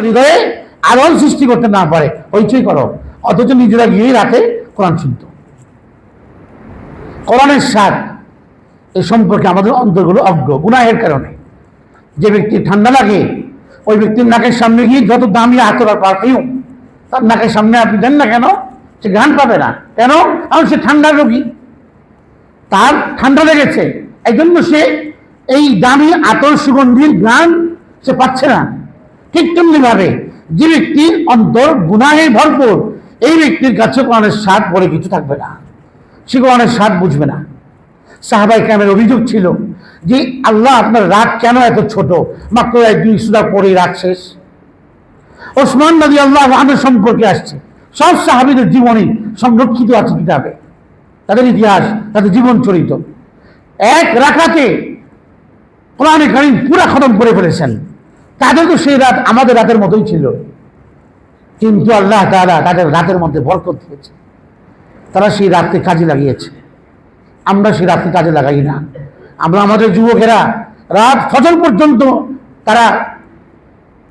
হৃদয়ে আলোর সৃষ্টি করতে না পারে। হইচই করো। অথচ নিজেরা গিয়েই রাতে কোরআন শুনত কোরআনের স্বাদ এ সম্পর্কে আমাদের অন্তরগুলো অজ্ঞ, গুনাহের কারণে। যে ব্যক্তি ঠান্ডা লাগে, ওই ব্যক্তির নাকের সামনে গিয়ে যত দামি আতর পারফিউম, তার নাকের সামনে আপনি দেন না কেন? সে গান পাবে না। কেন? কারণ সে ঠান্ডা রোগী। তার ঠান্ডা লেগেছে। এই জন্য সে এই দামি আতর সুগন্ধির গান সে পাচ্ছে না। ঠিক ভাবে যে ব্যক্তির অন্তর গুনাহে ভরপুর, এই ব্যক্তির কাছে কোরআনের স্বাদ পরে কিছু থাকবে না। সে কোরআনের স্বাদ বুঝবে না। সাহাবাই কামের অভিযোগ ছিল যে আল্লাহ আপনার রাত কেন এত ছোট? মাত্র এক দুই সুদা পরে রাত শেষ। ওসমান নদী আল্লাহ আমাদের সম্পর্কে আসছে। সব সাহাবিদের জীবনী সংরক্ষিত আছে কিতাবে। তাদের ইতিহাস, তাদের জীবন চরিত এক রাখাতে কোরআনে কারিম পুরা খতম করে ফেলেছেন। তাদের তো সেই রাত আমাদের রাতের মতোই ছিল। কিন্তু আল্লাহ তারা তাদের রাতের মধ্যে বরকত দিয়েছে। তারা সেই রাতকে কাজে লাগিয়েছে। আমরা সেই রাতকে কাজে লাগাই না। আমরা আমাদের যুবকেরা রাত ফজর পর্যন্ত তারা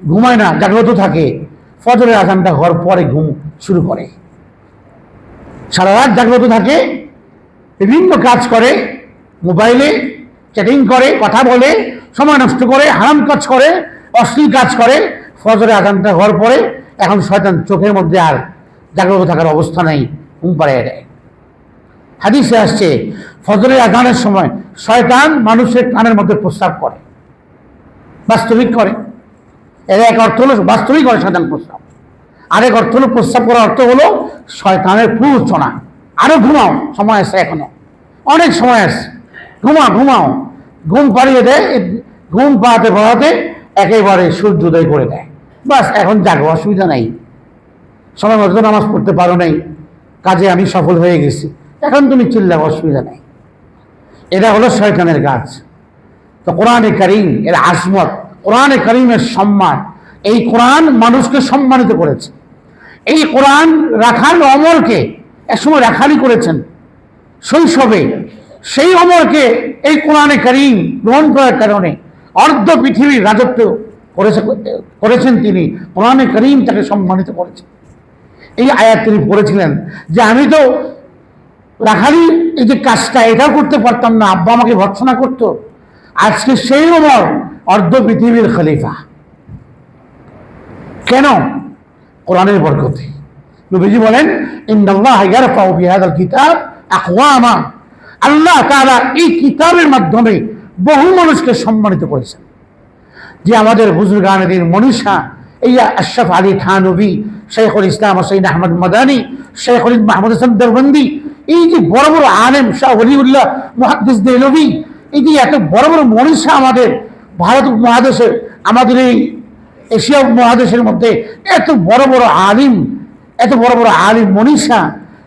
ঘুমায় না, জাগ্রত থাকে। ফজরের আজানটা হওয়ার পরে ঘুম শুরু করে। সারা রাত জাগ্রত থাকে, বিভিন্ন কাজ করে, মোবাইলে চ্যাটিং করে, কথা বলে, সময় নষ্ট করে, হারাম কাজ করে অশ্লীল কাজ করে, ফজরে আজানটা হওয়ার পরে এখন শয়তান চোখের মধ্যে আর জাগ্রত থাকার অবস্থা নেই, ঘুম পাড়িয়ে দেয়। হাদিসে আসছে, ফজরের আজানের সময় শয়তান মানুষের কানের মধ্যে প্রস্তাব করে, বাস্তবিক করে। এর এক অর্থ হলো বাস্তবিক করে শয়তান প্রস্তাব আরেক অর্থ হলো প্রস্তাব করার অর্থ হলো শয়তানের প্ররোচনা। আরও ঘুমাও, সময় আছে এখনও। অনেক সময় আছে। ঘুমাও ঘুমাও। ঘুম পাড়িয়ে দেয় ঘুম পাড়াতে পড়াতে একেবারে সূর্যোদয় করে দেয়। বাস, এখন যাগো অসুবিধা নাই। সময় মতো নামাজ পড়তে পারো নাই। কাজে আমি সফল হয়ে গেছি। এখন তুমি চিল্লা অসুবিধা নাই। এটা হলো শয়তানের কাজ তো কোরআনে করিম এর আসমত কোরআনে করিমের সম্মান, এই কোরআন মানুষকে সম্মানিত করেছে। এই কোরআন রাখাল অমরকে একসময় রাখালি করেছেন। শৈশবে সেই অমরকে এই কোরআনে করিম গ্রহণ করার কারণে অর্ধ পৃথিবীর রাজত্ব করেছে, করেছেন তিনি। কোরআনে করিম তাকে সম্মানিত করেছেন এই আয়াত তিনি পড়েছিলেন যে আমি তো রাখালি এই যে কাজটা, এটাও করতে পারতাম না, আব্বা আমাকে ভর্সনা করতো। আজকে সেই ওমর অর্ধ পৃথিবীর খলিফা। কেন? কোরআনের বরকতে। নবীজি বলেন ইন্দাল্লাহ ইয়ারফাউ বিহাদাল কিতাব আল্লাহ তাআলা এই কিতাবের মাধ্যমে বহু মানুষকে সম্মানিত করেছেন। যে আমাদের হুজুর বুজুর্গানদের মনীষা এই আশরাফ আলী থানবী শেখুল ইসলাম সঈদ আহমদ মাদানী, শেখুল মাহমুদ হাসান দেওবন্দি, এই যে বড় বড় আলেম শাহ হলিউল্লাহ মুহাদ্দিস দেলবি এই যে এত বড় বড় মনীষা আমাদের ভারত মহাদেশের আমাদের এই এশিয়া মহাদেশের মধ্যে এত বড় বড় আলিম, এত বড় বড় আলিম মনীষা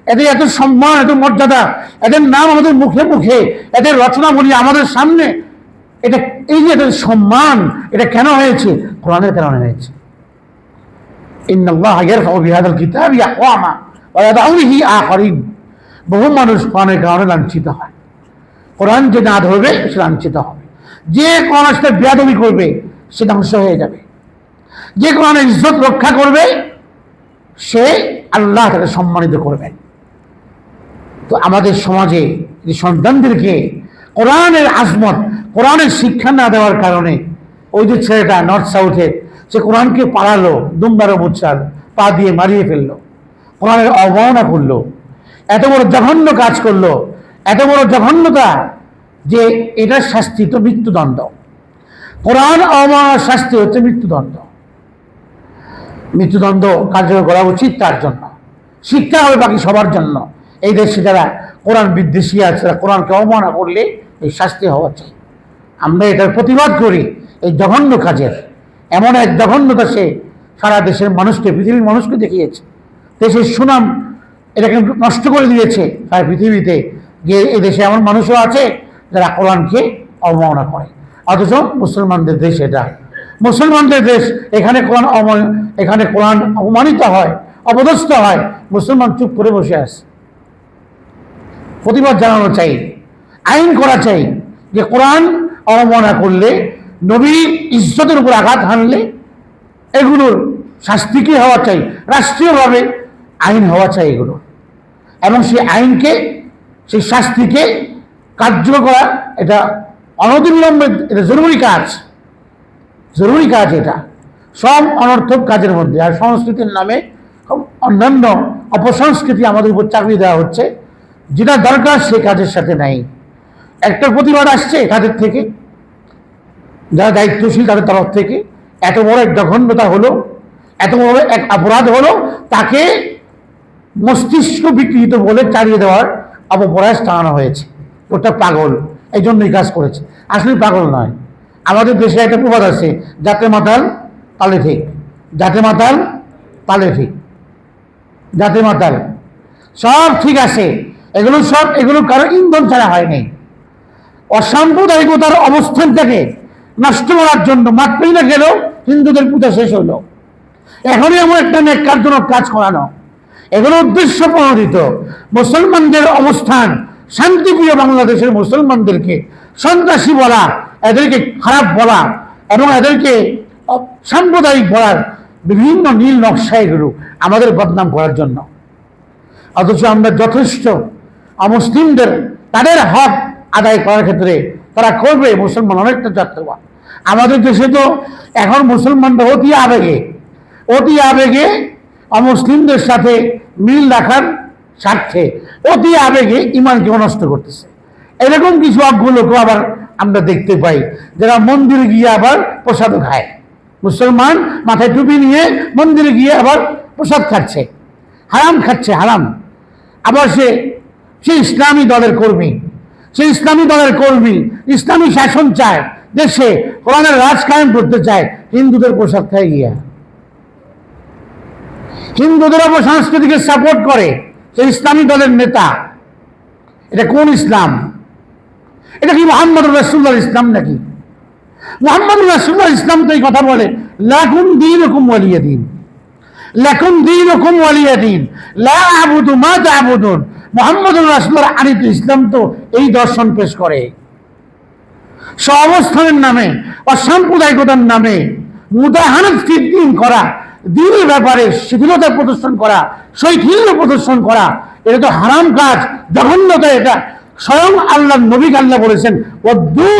এদের এত সম্মান, এত মর্যাদা, এদের নাম আমাদের মুখে মুখে, এদের রচনাবলী আমাদের সামনে, এটা এই যে এদের সম্মান, এটা কেন হয়েছে? কোরআনের কারণে হয়েছে। বিহি মানুষ কোরআনের কারণে লাঞ্ছিত হয়। কোরআন যে না ধরবে, সে লাঞ্ছিত হবে। যে কোরআন সাথে বেয়াদবি করবে, সে ধ্বংস হয়ে যাবে। যে কোরআনের ইজ্জত রক্ষা করবে, সে আল্লাহ তাকে সম্মানিত করবেন। তো আমাদের সমাজে সন্তানদেরকে কোরআনের আজমত, কোরআনের শিক্ষা না দেওয়ার কারণে ওই যে ছেলেটা নর্থ সাউথের সে কোরআনকে পালালো দুমবারও মুচ্ছাল পা দিয়ে মারিয়ে ফেলল, কোরআনের অবমাননা করল, এত বড় জঘন্য কাজ করল, এত বড় জঘন্যতা যে এটার শাস্তি তো মৃত্যুদণ্ড। কোরআন অবমাননার শাস্তি হচ্ছে মৃত্যুদণ্ড। মৃত্যুদণ্ড কার্যকর করা উচিত তার জন্য। শিক্ষা হবে বাকি সবার জন্য। এই দেশে যারা কোরআন বিদ্বেষী আছে তারা কোরআনকে অবমাননা করলে এই শাস্তি হওয়া চাই। আমরা এটার প্রতিবাদ করি এই জঘন্য কাজের। এমন এক জঘন্যতা সে সারা দেশের মানুষকে, পৃথিবীর মানুষকে দেখিয়েছে। দেশের সুনাম এটাকে নষ্ট করে দিয়েছে সারা পৃথিবীতে। যে এই দেশে এমন মানুষও আছে যারা কোরআনকে অবমাননা করে। অথচ মুসলমানদের দেশ এটা। মুসলমানদের দেশ এখানে কোরআন এখানে কোরআন অপমানিত হয়, অপদস্থ হয়। মুসলমান চুপ করে বসে আছে। প্রতিবাদ জানানো চাই, আইন করা চাই যে কোরআন অবমাননা করলে, নবী ইজ্জতের উপর আঘাত হানলে, এগুলোর শাস্তি কি হওয়া চাই? রাষ্ট্রীয়ভাবে আইন হওয়া চাই এগুলো। এবং সেই আইনকে, সেই শাস্তিকে কার্যকর করা, এটা অনতিবিলম্বে, এটা জরুরি কাজ। জরুরি কাজ এটা। সব অনর্থক কাজের মধ্যে। আর সংস্কৃতির নামে অন্যান্য অপসংস্কৃতি আমাদের উপর চাকরি দেওয়া হচ্ছে। যেটা দরকার সে কাজের সাথে নাই। একটা প্রতিবাদ আসছে কাজের থেকে। যারা দায়িত্বশীল তাদের তরফ থেকে। এত বড় এক জঘন্যতা হলো, এত বড় এক অপরাধ হলো, তাকে মস্তিষ্ক বিকৃত বলে চালিয়ে দেওয়ার অপপ্রয়াস টানানো হয়েছে। ওটা পাগল এই জন্যই কাজ করেছে। আসলে পাগল নয়। আমাদের দেশে একটা প্রবাদ আছে যাতে মাতাল, তালে ঠিক যাতে মাতাল, তালে ঠিক যাতে মাতাল, সব ঠিক আছে। এগুলো সব, এগুলো কারও ইন্ধন ছাড়া হয়নি অসাম্প্রদায়িকতার অবস্থানটাকে নষ্ট করার জন্য মাত্রই না গেলেও হিন্দুদের পূজা শেষ হলো এখনই এমন একটা নেককারজনক কাজ করানো। এগুলো উদ্দেশ্য প্রণোদিত। মুসলমানদের অবস্থান শান্তিপ্রিয় বাংলাদেশের মুসলমানদেরকে সন্ত্রাসী বলা, এদেরকে খারাপ বলা এবং এদেরকে সাম্প্রদায়িক বলার বিভিন্ন নীল নকশা এগুলো আমাদের বদনাম করার জন্য। অথচ আমরা যথেষ্ট অমুসলিমদের তাদের হক আদায় করার ক্ষেত্রে তারা করবে মুসলমান অনেকটা যাত্রীবান আমাদের দেশে তো এখন মুসলমানরা অতি আবেগে। অতি আবেগে অমুসলিমদের সাথে মিল রাখার স্বার্থে অতি আবেগে ইমানকে নষ্ট করতেছে। এরকম কিছু অজ্ঞলোকও আবার আমরা দেখতে পাই, যারা মন্দিরে গিয়ে আবার প্রসাদও খায়। মুসলমান মাথায় টুপি নিয়ে মন্দিরে গিয়ে আবার প্রসাদ খাচ্ছে। হারাম খাচ্ছে, হারাম। আবার সে সে ইসলামী দলের কর্মী, সে ইসলামী দলের কর্মী, ইসলামী শাসন চায়, দেশে কোরআনের রাজ কায়েম করতে চায়, হিন্দুদের প্রসাদ খায় গিয়া। হিন্দুদের অপসংস্কৃতিকে সাপোর্ট করে সে ইসলামী দলের নেতা। এটা কোন ইসলাম? এটা কি মোহাম্মদ রসুল্লাহ ইসলাম নাকি? মোহাম্মদ রসুল্লাহ ইসলাম তো এই কথা বলে, লাকুম দিন হুকুম ওয়ালিয়া দিন। লাকুম দিন হুকুম ওয়ালিয়া দিন। লা আবুদু মা তাবুদুন। মোহাম্মদ রসুল্লাহ আনিত ইসলাম তো এই দর্শন পেশ করে। সহাবস্থানের নামে, অসাম্প্রদায়িকতার নামে, মুদাহানত দিন করা, দিনের ব্যাপারে শিথিলতা প্রদর্শন করা, শৈথিল্য প্রদর্শন করা, এটা তো হারাম কাজ, জঘন্যতা এটা। স্বয়ং আল্লাহ নবী আল্লাহ বলেছেন ওদ্দু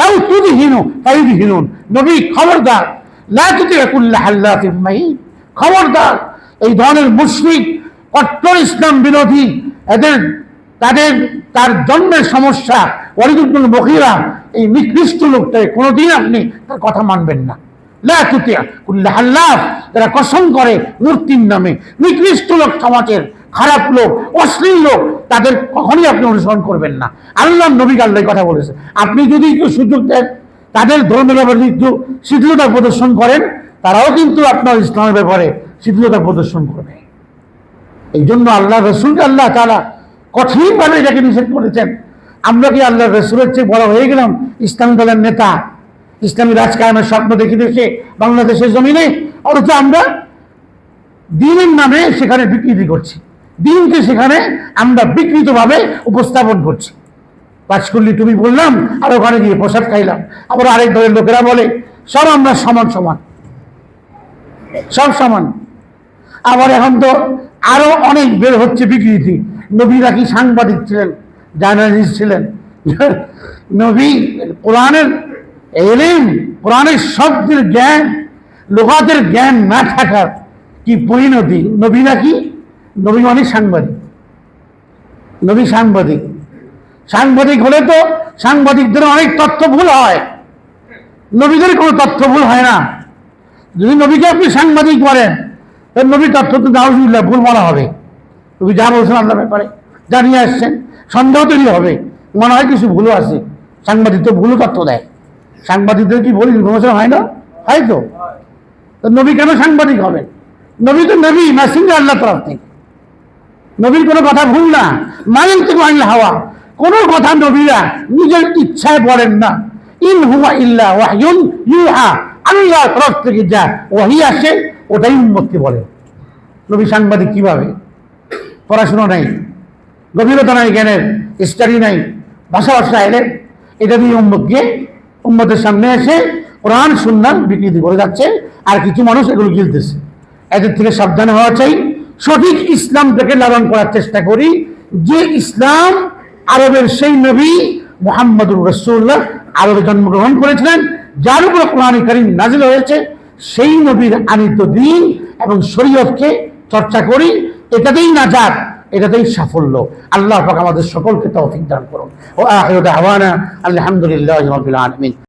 লাউ তুদিহীনু তাইদিহীনুন নবী খবরদার, লা তুতিকুল্লাহ আল্লাহ খবরদার, এই ধরনের মুশরিক, কট্টর ইসলাম বিরোধী এদের, তাদের, তার জন্মের সমস্যা ওয়ালিদুল বকিরা এই নিকৃষ্ট লোকটাকে কোনোদিন আপনি তার কথা মানবেন না। তারা কসম করে মূর্তির নামে। নিকৃষ্ট লোক সমাজের খারাপ লোক, অশ্লীল লোক, তাদের কখনই আপনি অনুসরণ করবেন না। আল্লাহ নবী আল্লাহ কথা বলেছে। আপনি যদি একটু সুযোগ দেন, তাদের ধর্মের ব্যাপারে একটু শিথিলতা প্রদর্শন করেন, তারাও কিন্তু আপনার ইসলামের ব্যাপারে শিথিলতা প্রদর্শন করবে। এই জন্য আল্লাহ রসুলকে আল্লাহ তারা কঠিনভাবে এটাকে নিষেধ করেছেন। আমরা কি আল্লাহ রসুলের চেয়ে বড় হয়ে গেলাম? ইসলামী দলের নেতা। ইসলামী রাজকায়নের স্বপ্ন দেখে দেখে বাংলাদেশের জমিনে অথচ আমরা দিনের নামে সেখানে বিকৃতি করছি। দিনকে সেখানে আমরা বিকৃতভাবে উপস্থাপন করছি। পাঁচকুল্লি তুমি বললাম, আর ওখানে গিয়ে প্রসাদ খাইলাম। আবার আরেক দলের লোকেরা বলে, সব আমরা সমান সমান। সব সমান। আবার এখন তো আরও অনেক বের হচ্ছে বিকৃতি। নবী নাকি সাংবাদিক ছিলেন, জার্নালিস্ট ছিলেন। নবী কোরআনের এলেন কোরআনের শব্দের জ্ঞান লোকাদের জ্ঞান না থাকার কি পরিণতি? নবী নাকি? নবী মানে সাংবাদিক। নবী সাংবাদিক। সাংবাদিক হলে তো সাংবাদিকদের অনেক তথ্য ভুল হয়। নবীদের কোনো তথ্য ভুল হয় না। যদি নবীকে আপনি সাংবাদিক বলেন তাহলে নবী তথ্য তো নাউজুল্লাহ ভুল বলা হবে। তুমি যা বলছেন আল্লাহ ব্যাপারে জানিয়ে আসছেন, সন্দেহ তৈরি হবে। মনে হয় কিছু ভুলও আছে। সাংবাদিক তো ভুলও তথ্য দেয়। সাংবাদিকদের কি ভুল ইনফরমেশন হয় না? হয় তো। নবী কেন সাংবাদিক হবেন নবী তো নবী মেসেঞ্জার আল্লাহ তরফ থেকে। নবীর কোনো কথা ভুল না। মানেন থেকে আনলে হাওয়া। কোনো কথা নবীরা নিজের ইচ্ছায় বলেন না। ইন হুয়া ইল্লা ওয়াহিউন ইউহা। আল্লাহ তরফ থেকে যা ওয়াহি আসে ওটাই উম্মতকে বলে। নবী সাংবাদিক কীভাবে? পড়াশোনা নাই, গভীরতা নাই জ্ঞানের স্টাডি নাই, ভাষা ভাষা এলেন, এটা দিয়ে উম্মতকে উম্মতের সামনে এসে কোরআন সুন্নার বিকৃতি করে যাচ্ছে, আর কিছু মানুষ এগুলো গিলতেছে। এদের থেকে সাবধান হওয়া চাই, সঠিক ইসলামটাকে লালন করার চেষ্টা করি, যে ইসলাম আরবের সেই নবী মোহাম্মদুর রসুল্লাহ আরবে জন্মগ্রহণ করেছিলেন, যার উপর কোরআন করিম নাজিল হয়েছে সেই নবীর আনিত দিন এবং শরীয়তকে চর্চা করি, এটাতেই নাজাত, এটাতেই সাফল্য। আল্লাহ আমাদের সকলকে তৌফিক দান করুন। ও রাব্বিল আলামিন।